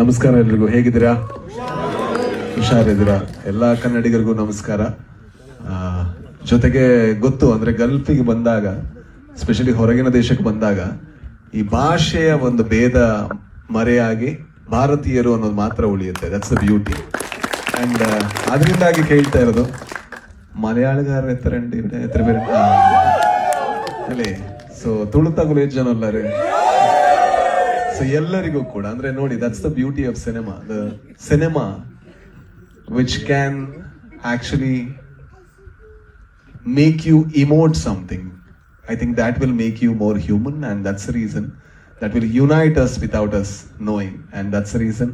ನಮಸ್ಕಾರ ಎಲ್ರಿಗೂ. ಹೇಗಿದ್ದೀರಾ? ಹುಷಾರಿದ್ದೀರಾ? ಎಲ್ಲ ಕನ್ನಡಿಗರಿಗೂ ನಮಸ್ಕಾರ. ಜೊತೆಗೆ ಗೊತ್ತು, ಅಂದ್ರೆ ಗಲ್ಫಿಗೆ ಬಂದಾಗ ಸ್ಪೆಷಲಿ ಹೊರಗಿನ ದೇಶಕ್ಕೆ ಬಂದಾಗ, ಈ ಭಾಷೆಯ ಒಂದು ಭೇದ ಮರೆಯಾಗಿ ಭಾರತೀಯರು ಅನ್ನೋದು ಮಾತ್ರ ಉಳಿಯುತ್ತೆ. ದಟ್ಸ್ ಅ ಬ್ಯೂಟಿ ಅಂಡ್ ಅದರಿಂದಾಗಿ ಕೇಳ್ತಾ ಇರೋದು, ಮಲಯಾಳಿಗಾರ ಎತ್ತರ ಬೇರೆ ಅಲ್ಲಿ. ಸೊ ಜನ ಅಲ್ಲ ರೀ ಸೊ ಎಲ್ಲರಿಗೂ ಕೂಡ, ಅಂದ್ರೆ ನೋಡಿ that's the beauty of cinema the cinema which can actually make you emote something I think that will make you more human and that's reason that will unite us without us knowing and that's reason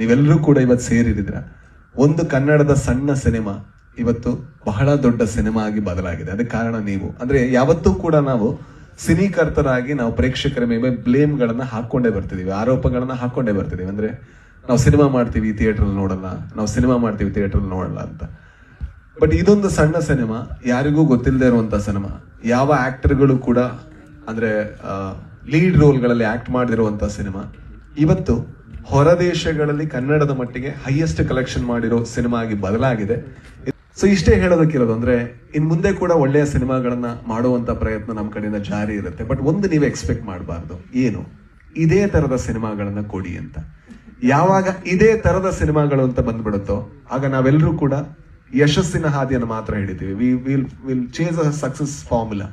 ನೀವೆಲ್ಲರೂ ಕೂಡ ಇವತ್ತು ಸೇರಿದ್ರ ಒಂದು ಕನ್ನಡದ ಸಣ್ಣ cinema, ಇವತ್ತು ಬಹಳ ದೊಡ್ಡ cinema ಆಗಿ ಬದಲಾಗಿದೆ. ಅದಕ್ಕೆ ಕಾರಣ ನೀವು. ಅಂದ್ರೆ ಯಾವತ್ತೂ ಕೂಡ ನಾವು ಸಿನಿಕರ್ತರಾಗಿ ನಾವು ಪ್ರೇಕ್ಷಕರ ಮೇಲೆ ಬ್ಲೇಮ್ ಗಳನ್ನ ಹಾಕೊಂಡೇ ಬರ್ತಿದೀವಿ, ಆರೋಪಗಳನ್ನ ಹಾಕೊಂಡೇ ಬರ್ತಿದೀವಿ. ಅಂದ್ರೆ ನಾವು ಸಿನಿಮಾ ಮಾಡ್ತೀವಿ ಥಿಯೇಟರ್ ನೋಡಲ್ಲ, ನಾವು ಸಿನಿಮಾ ಮಾಡ್ತೀವಿ ಥಿಯೇಟರ್ ನೋಡಲ್ಲ ಅಂತ. ಬಟ್ ಇದೊಂದು ಸಣ್ಣ ಸಿನಿಮಾ, ಯಾರಿಗೂ ಗೊತ್ತಿಲ್ಲದೆ ಇರುವಂತ ಸಿನಿಮಾ. ಯಾವ ಆಕ್ಟರ್ಗಳು ಕೂಡ ಅಂದ್ರೆ ಲೀಡ್ ರೋಲ್ಗಳಲ್ಲಿ ಆಕ್ಟ್ ಮಾಡಿರುವಂತ ಸಿನಿಮಾ. ಇವತ್ತು ಹೊರದೇಶಗಳಲ್ಲಿ ಕನ್ನಡದ ಮಟ್ಟಿಗೆ ಹೈಯೆಸ್ಟ್ ಕಲೆಕ್ಷನ್ ಮಾಡಿರೋ ಸಿನಿಮಾ ಆಗಿ ಬದಲಾಗಿದೆ. ಸೊ ಇಷ್ಟೇ ಹೇಳೋದಕ್ಕಿರೋದು ಅಂದ್ರೆ, ಇನ್ ಮುಂದೆ ಕೂಡ ಒಳ್ಳೆಯ ಸಿನಿಮಾಗಳನ್ನ ಮಾಡುವಂತ ಪ್ರಯತ್ನ ನಮ್ಮ ಕಡೆಯಿಂದ ಜಾರಿ ಇರುತ್ತೆ. ಬಟ್ ಒಂದು ನೀವು ಎಕ್ಸ್ಪೆಕ್ಟ್ ಮಾಡಬಾರ್ದು. ಏನು? ಇದೇ ತರದ ಸಿನಿಮಾಗಳನ್ನ ಕೊಡಿ ಅಂತ. ಯಾವಾಗ ಇದೇ ತರದ ಸಿನಿಮಾಗಳು ಅಂತ ಬಂದ್ಬಿಡುತ್ತೋ, ಆಗ ನಾವೆಲ್ಲರೂ ಕೂಡ ಯಶಸ್ಸಿನ ಹಾದಿಯನ್ನು ಮಾತ್ರ ಹಿಡಿತೀವಿ. We will will chase a success formula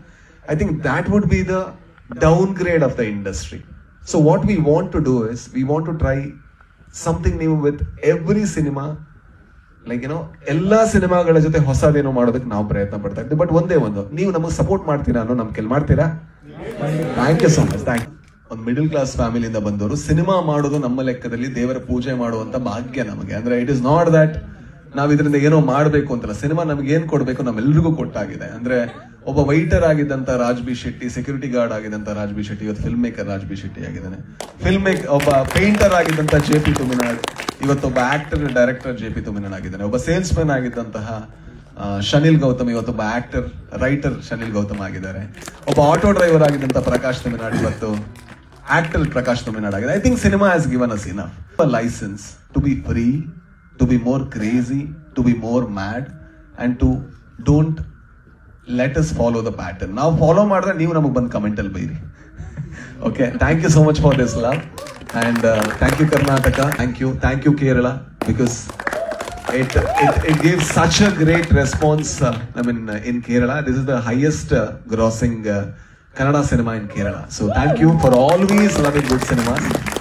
I think that would be the downgrade of the industry so what we want to do is we want to try something ನೀವು ವಿತ್ ಎವ್ರಿ ಸಿನಿಮಾ ಲೈಕ್ ಏನೋ ಎಲ್ಲಾ ಸಿನಿಮಾಗಳ ಜೊತೆ ಹೊಸದೇನೋ ಮಾಡೋದಕ್ಕೆ ನಾವು ಪ್ರಯತ್ನ ಪಡ್ತಾ ಇದ್ದೀವಿ ಬಟ್ ಒಂದೇ ಒಂದು, ನೀವು ನಮಗೆ ಸಪೋರ್ಟ್ ಮಾಡ್ತೀರಾ ಅನ್ನೋ ನಮ್ ಕೆಲ್ ಮಾಡ್ತೀರಾ? Thank you so much thank ಒಂದು ಮಿಡಲ್ ಕ್ಲಾಸ್ ಫ್ಯಾಮಿಲಿಯಿಂದ ಬಂದವರು, ಸಿನಿಮಾ ಮಾಡೋದು ನಮ್ಮ ಲೆಕ್ಕದಲ್ಲಿ ದೇವರ ಪೂಜೆ ಮಾಡುವಂತ ಭಾಗ್ಯ ನಮಗೆ. ಅಂದ್ರೆ ಇಟ್ ಇಸ್ ನಾಟ್ ದಟ್ ನಾವ್ ಇದರಿಂದ ಏನೋ ಮಾಡಬೇಕು ಅಂತಲ್ಲ, ಸಿನಿಮಾ ನಮ್ಗೆ ಏನ್ ಕೊಡ್ಬೇಕು ನಮ್ಮೆಲ್ಲರಿಗೂ ಕೊಟ್ಟಾಗಿದೆ. ಅಂದ್ರೆ ಒಬ್ಬ waiter ಆಗಿದ್ದಂತ Raj B Shetty security guard ಆಗಿದ್ದಂತ Raj B Shetty, ಇವತ್ತು film maker Raj B Shetty ಆಗಿದ್ದಾನೆ. ಫಿಲ್ಮ್ ಮೇಕ್ ಒಬ್ಬ ಪೇಂಟರ್ ಆಗಿದ್ದಂತ J P Tuminad ಇವತ್ತೊಬ್ಬ actor director J P Thuminad ಆಗಿದ್ದಾನೆ. ಒಬ್ಬ ಸೇಲ್ಸ್ ಮ್ಯಾನ್ ಆಗಿದ್ದಂತಹ ಶನಿಲ್ ಗೌತಮ್ ಇವತ್ತೊಬ್ಬ ಆಕ್ಟರ್ ರೈಟರ್ ಶನಿಲ್ ಗೌತಮ್ ಆಗಿದ್ದಾರೆ. ಒಬ್ಬ ಆಟೋ ಡ್ರೈವರ್ ಆಗಿದ್ದಂತ ಪ್ರಕಾಶ್ ತುಮಿನಾಡ್ ಇವತ್ತು ಆಕ್ಟರ್ ಪ್ರಕಾಶ್ ತುಮಿನಾಡ್ ಆಗಿದೆ I think cinema has given us enough license to be free To be more crazy to be more mad and to don't let us follow the pattern ನಾವು follow ಮಾಡಿದ್ರೆ ನೀವು ನಮಗೆ ಬಂದು comment ಅಲ್ಲಿ ಬೈರಿ okay thank you so much for this love and thank you Karnataka thank you thank you Kerala because it, it, it gives such a great response. Uh, I mean, uh, in Kerala, this is the highest uh, grossing uh, Kannada cinema in Kerala. So, thank you for always loving good cinemas.